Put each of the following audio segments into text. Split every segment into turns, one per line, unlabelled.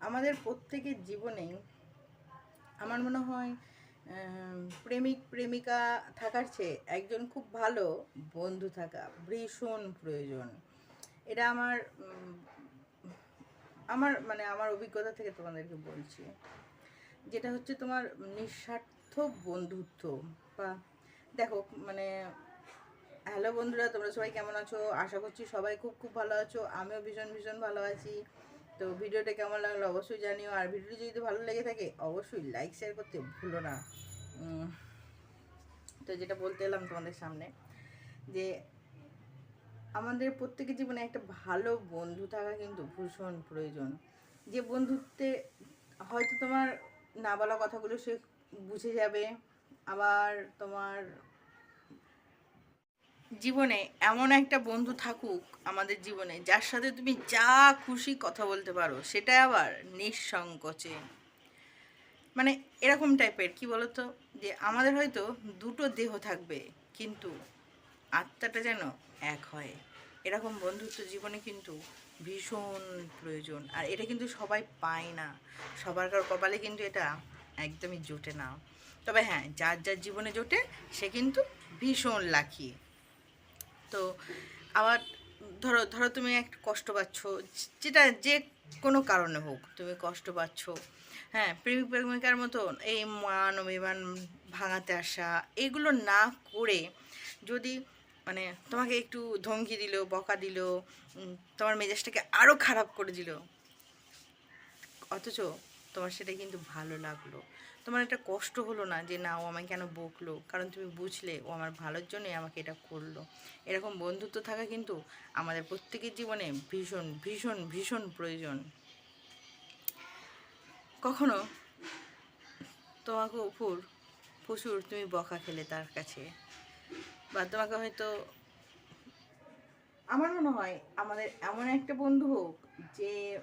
আমাদের প্রত্যেকের জীবনেই আমার মনে হয় প্রেমিক, প্রেমিকা থাকার চেয়ে একজন খুব ভালো বন্ধু থাকা ভীষণ প্রয়োজন। এটা আমার আমার মানে আমার অভিজ্ঞতা থেকে তোমাদেরকে বলছি। যেটা হচ্ছে তোমার নিঃস্বার্থ বন্ধুত্ব বা দেখো মানে হ্যালো বন্ধুরা, তোমরা সবাই কেমন আছো? আশা করছি সবাই খুব খুব ভালো আছো। আমিও ভীষণ ভীষণ ভালো আছি। তো ভিডিওটা কেমন লাগল অবশ্যই জানিও। আর ভিডিওটি যদি ভালো লেগে থাকে, অবশ্যই লাইক শেয়ার করতে ভুলো না। তো যেটা বলতে এলাম তোমাদের সামনে, যে আমাদের প্রত্যেকের জীবনে একটা ভালো বন্ধু থাকা কিন্তু ভীষণ প্রয়োজন। যে বন্ধুত্বে হয়তো তোমার না বলা কথাগুলো সে বুঝে যাবে, আবার তোমার জীবনে এমন একটা বন্ধু থাকুক আমাদের জীবনে, যার সাথে তুমি যা খুশি কথা বলতে পারো সেটা আবার নিঃসংকোচে। মানে এরকম টাইপের কি বলতো? যে আমাদের হয়তো দুটো দেহ থাকবে, কিন্তু আত্মাটা যেন এক হয়। এরকম বন্ধুত্ব জীবনে কিন্তু ভীষণ প্রয়োজন, আর এটা কিন্তু সবাই পায় না। সবার কার কপালে কিন্তু এটা একদমই জোটে না। তবে হ্যাঁ যার যার জীবনে জোটে, সে কিন্তু ভীষণ লাকি তো আবার ধরো ধরো তুমি একটা কষ্ট পাচ্ছ, যেটা যে কোনো কারণে হোক, তুমি কষ্ট পাচ্ছ হ্যাঁ প্রেমিক প্রেমিকার মতন এই মান অভিমান ভাঙাতে আসা, এগুলো না করে যদি মানে তোমাকে একটু ধমকি দিল, বকা দিল তোমার মেজাজটাকে আরও খারাপ করে দিল, অথচ তোমার সেটা কিন্তু ভালো লাগল। তোমার একটা কষ্ট হলো না যে, না, ও আমায় কেন বকলো? কারণ তুমি বুঝলে, ও আমার ভালোর জন্যই আমাকে এটা করল। এরকম বন্ধুত্ব থাকা কিন্তু আমাদের প্রত্যেকের জীবনে ভীষণ ভীষণ ভীষণ প্রয়োজন। কখনো তোমাকে উপর প্রচুর তুমি বকা খেলে তার কাছে। বা তোমাকে হয়তো আমার মনে হয় আমাদের এমন একটা বন্ধু হোক যে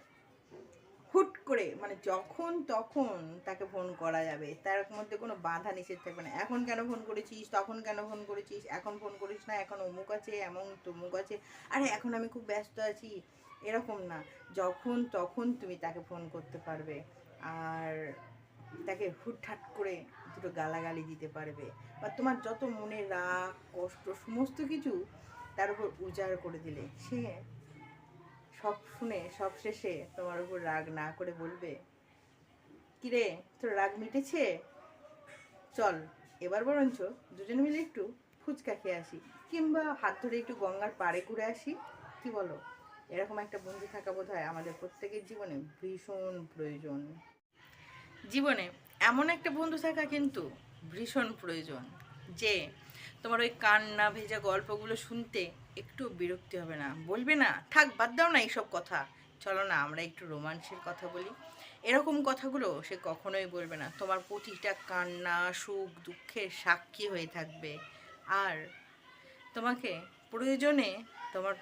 হুট করে মানে যখন তখন তাকে ফোন করা যাবে। তার মধ্যে কোনো বাধা নিষেধ থাকবে না। এখন কেন ফোন করেছিস? তখন কেন ফোন করেছিস? এখন ফোন করিস না? এখন অমুক আছে, এমন তমুক আছে। আরে, এখন আমি খুব ব্যস্ত আছি। এরকম না। যখন তখন তুমি তাকে ফোন করতে পারবে। আর তাকে হুটহাট করে দুটো গালাগালি দিতে পারবে। বা তোমার যত মনে রাগ, কষ্ট, সমস্ত কিছু তার উপর উজাড় করে দিলে সে সব শুনে, সব শেষে তোমার উপর রাগ না করে বলবে, কিরে, তোর রাগ মিটেছে? চল, এবার বরঞ্চ দুজনে মিলে একটু ফুচকা খেয়ে আসি, কিংবা হাত ধরে একটু গঙ্গার পাড়ে ঘুরে আসি, কি বলো? এরকম একটা বন্ধু থাকা বোধ হয় আমাদের প্রত্যেকের জীবনে ভীষণ প্রয়োজন। জীবনে এমন একটা বন্ধু থাকা কিন্তু ভীষণ প্রয়োজন, যে তোমার ওই কান্না ভেজা গল্পগুলো শুনতে একটু বিরক্তি হবে না। বলবে না, থাক, বাদ দাও না এইসব কথা। চলো না, আমরা একটু রোমান্সের কথা বলি। এরকম কথাগুলো সে কখনোই বলবে না। তোমার প্রতিটা কান্না, সুখ, দুঃখের সাক্ষী হয়ে থাকবে। আর তোমাকে প্রয়োজনে তোমার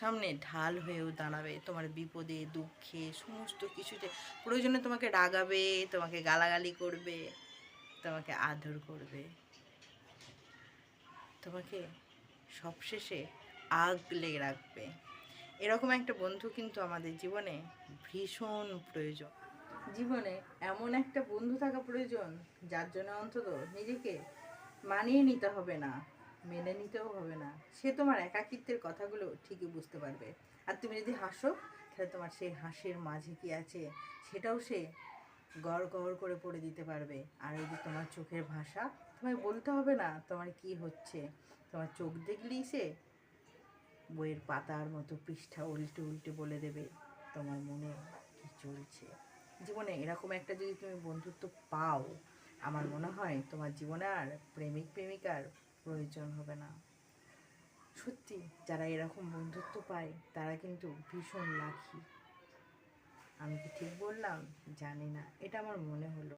সামনে ঢাল হয়েও দাঁড়াবে। তোমার বিপদে, দুঃখে, সমস্ত কিছুতে প্রয়োজনে তোমাকে রাগাবে, তোমাকে গালাগালি করবে, তোমাকে আদর করবে। তোমাকে সবশেষে আগলে রাখবে। এরকম একটা বন্ধু কিন্তু আমাদের জীবনে ভীষণ প্রয়োজন। জীবনে এমন একটা বন্ধু থাকা প্রয়োজন, যার জন্য অন্তত নিজেকে মানিয়ে নিতে হবে না, মেনে নিতেও হবে না। সে তোমার একাকিত্বের কথাগুলো ঠিকই বুঝতে পারবে। আর তুমি যদি হাসো, তাহলে তোমার সেই হাসির মাঝে কি আছে, সেটাও সে গড় গড় করে পড়ে দিতে পারবে। আর এই যে তোমার চোখের ভাষা তোমায় বলতে হবে না তোমার কি হচ্ছে। তোমার চোখ দেখলেই সে? বইয়ের পাতার মতো পৃষ্ঠা উল্টে উল্টে বলে দেবে তোমার মনে কি চলছে। জীবনে এরকম একটা যদি তুমি বন্ধুত্ব পাও, আমার মনে হয় তোমার জীবনে আর প্রেমিক প্রেমিকার প্রয়োজন হবে না। সত্যি, যারা এরকম বন্ধুত্ব পায়, তারা কিন্তু ভীষণ লাখি আমি কি ঠিক বললাম? জানি না। এটা আমার মনে হলো।